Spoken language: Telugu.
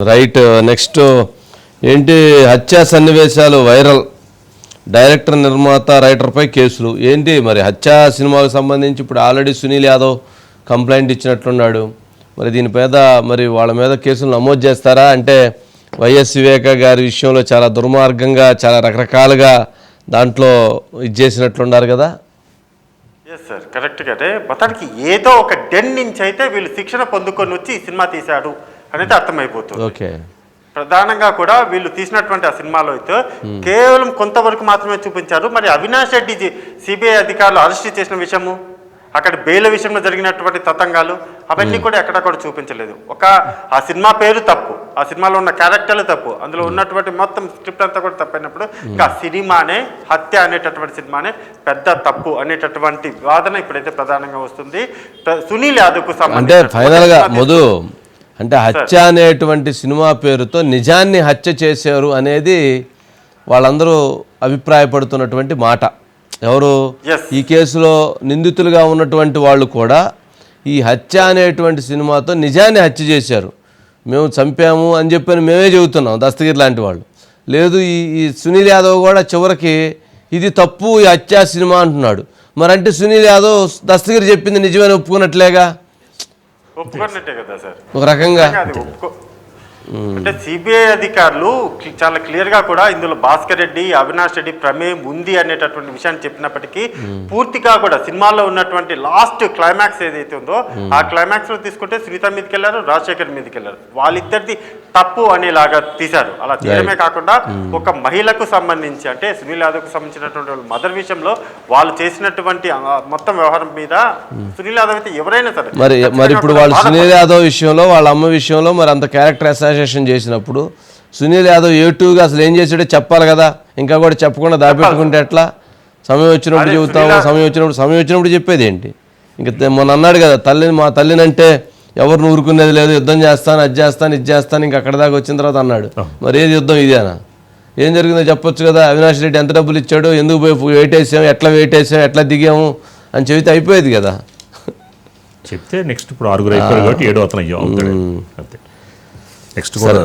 రైట్ నెక్స్ట్ uh, uh, ఏంటి హత్యా సన్నివేశాలు వైరల్? డైరెక్టర్ నిర్మాత రైటర్పై కేసులు. ఏంటి మరి హత్యా సినిమాకు సంబంధించి ఇప్పుడు ఆల్రెడీ సునీల్ యాదవ్ కంప్లైంట్ ఇచ్చినట్లున్నాడు. మరి దీని మీద మరి వాళ్ళ మీద కేసులు నమోదు చేస్తారా? అంటే వైఎస్ వివేక గారి విషయంలో చాలా దుర్మార్గంగా చాలా రకరకాలుగా దాంట్లో ఇది చేసినట్లున్నారు కదా? ఎస్ సార్ కరెక్ట్గానే మొత్తానికి ఏదో ఒక డెన్ నుంచి అయితే వీళ్ళు శిక్షణ పొందుకొని వచ్చి సినిమా తీశాడు అనేది అర్థమైపోతుంది. ఓకే. ప్రధానంగా కూడా వీళ్ళు తీసినటువంటి ఆ సినిమాలో అయితే కేవలం కొంతవరకు మాత్రమే చూపించారు. మరి అవినాష్ రెడ్డి సిబిఐ అధికారులు అరెస్ట్ చేసిన విషయము అక్కడ బెయిల్ విషయంలో జరిగినటువంటి తతంగాలు అవన్నీ కూడా ఎక్కడా కూడా చూపించలేదు. ఒక ఆ సినిమా పేరు తప్పు. ఆ సినిమాలో ఉన్న క్యారెక్టర్లు తప్పు. అందులో ఉన్నటువంటి మొత్తం స్క్రిప్ట్ అంతా కూడా తప్పైనప్పుడు ఇంకా ఆ సినిమానే హత్య అనేటటువంటి సినిమానే పెద్ద తప్పు అనేటటువంటి వాదన ఇప్పుడైతే ప్రధానంగా వస్తుంది. సునీల్ యాదవ్కు అంటే అంటే హత్య అనేటువంటి సినిమా పేరుతో నిజాన్ని హత్య చేశారు అనేది వాళ్ళందరూ అభిప్రాయపడుతున్నటువంటి మాట. ఎవరు. ఈ కేసులో నిందితులుగా ఉన్నటువంటి వాళ్ళు కూడా ఈ హత్య అనేటువంటి సినిమాతో నిజాన్ని హత్య చేశారు. మేము చంపాము అని చెప్పని మేమే చెబుతున్నాం దస్తగిరి లాంటి వాళ్ళు. లేదు ఈ ఈ సునీల్ యాదవ్ కూడా చివరికి ఇది తప్పు ఈ హత్య సినిమా అంటున్నాడు. మరంటే సునీల్ యాదవ్ దస్తగిరి చెప్పింది నిజమని ఒప్పుకున్నట్లేగా? ఒప్పుకున్నట్టే కదా సార్? ఒక రకంగా అంటే సిబిఐ అధికారులు చాలా క్లియర్గా కూడా ఇందులో భాస్కర్ రెడ్డి అవినాష్ రెడ్డి ప్రమేయం ఉంది అనేటటువంటి విషయాన్ని చెప్పినప్పటికీ పూర్తిగా కూడా సినిమాలో ఉన్నటువంటి లాస్ట్ క్లైమాక్స్ ఏదైతే ఉందో ఆ క్లైమాక్స్లో తీసుకుంటే సునీత మీదకి వెళ్ళారు రాజశేఖర్ మీదకి వెళ్ళారు వాళ్ళిద్దరిది తప్పు అనేలాగా తీశారు. అలా తీయడమే కాకుండా ఒక మహిళకు సంబంధించి అంటే సునీల్ యాదవ్కు సంబంధించినటువంటి మదర్ విషయంలో వాళ్ళు చేసినటువంటి మొత్తం వ్యవహారం మీద సునీల్ యాదవ్ అయితే ఎవరైనా సరే మరి మరి ఇప్పుడు వాళ్ళు. సునీల్ యాదవ్ విషయంలో వాళ్ళ అమ్మ విషయంలో మరి అంత క్యారెక్టర్ అసోసియేషన్ చేసినప్పుడు సునీల్ యాదవ్ ఏ టూగా అసలు ఏం చేసాడో చెప్పాలి కదా. ఇంకా కూడా చెప్పకుండా దాపెట్టుకుంటే ఎట్లా? సమయం వచ్చినప్పుడు చెబుతాము సమయం వచ్చినప్పుడు సమయం వచ్చినప్పుడు చెప్పేది ఏంటి? ఇంకా మొన్న అన్నాడు కదా తల్లిని మా తల్లినంటే ఎవరు ఊరుకునేది లేదు యుద్ధం చేస్తాను అది చేస్తాను ఇది చేస్తాను ఇంకా అక్కడ దాకా వచ్చిన తర్వాత అన్నాడు. మరి ఏది యుద్ధం ఇదేనా? ఏం జరిగిందో చెప్పొచ్చు కదా అవినాష్ రెడ్డి ఎంత డబ్బులు ఇచ్చాడు ఎందుకు పోయి వెయిట్ వేసాం ఎట్లా వెయిట్ వేసాం ఎట్లా దిగాము అని చెబితే అయిపోయేది కదా. చెప్తే నెక్స్ట్ ఇప్పుడు ఆరుగురు అయిపోయారు కాబట్టి ఏడో అతను అయ్యో అంతే. నెక్స్ట్ కూడా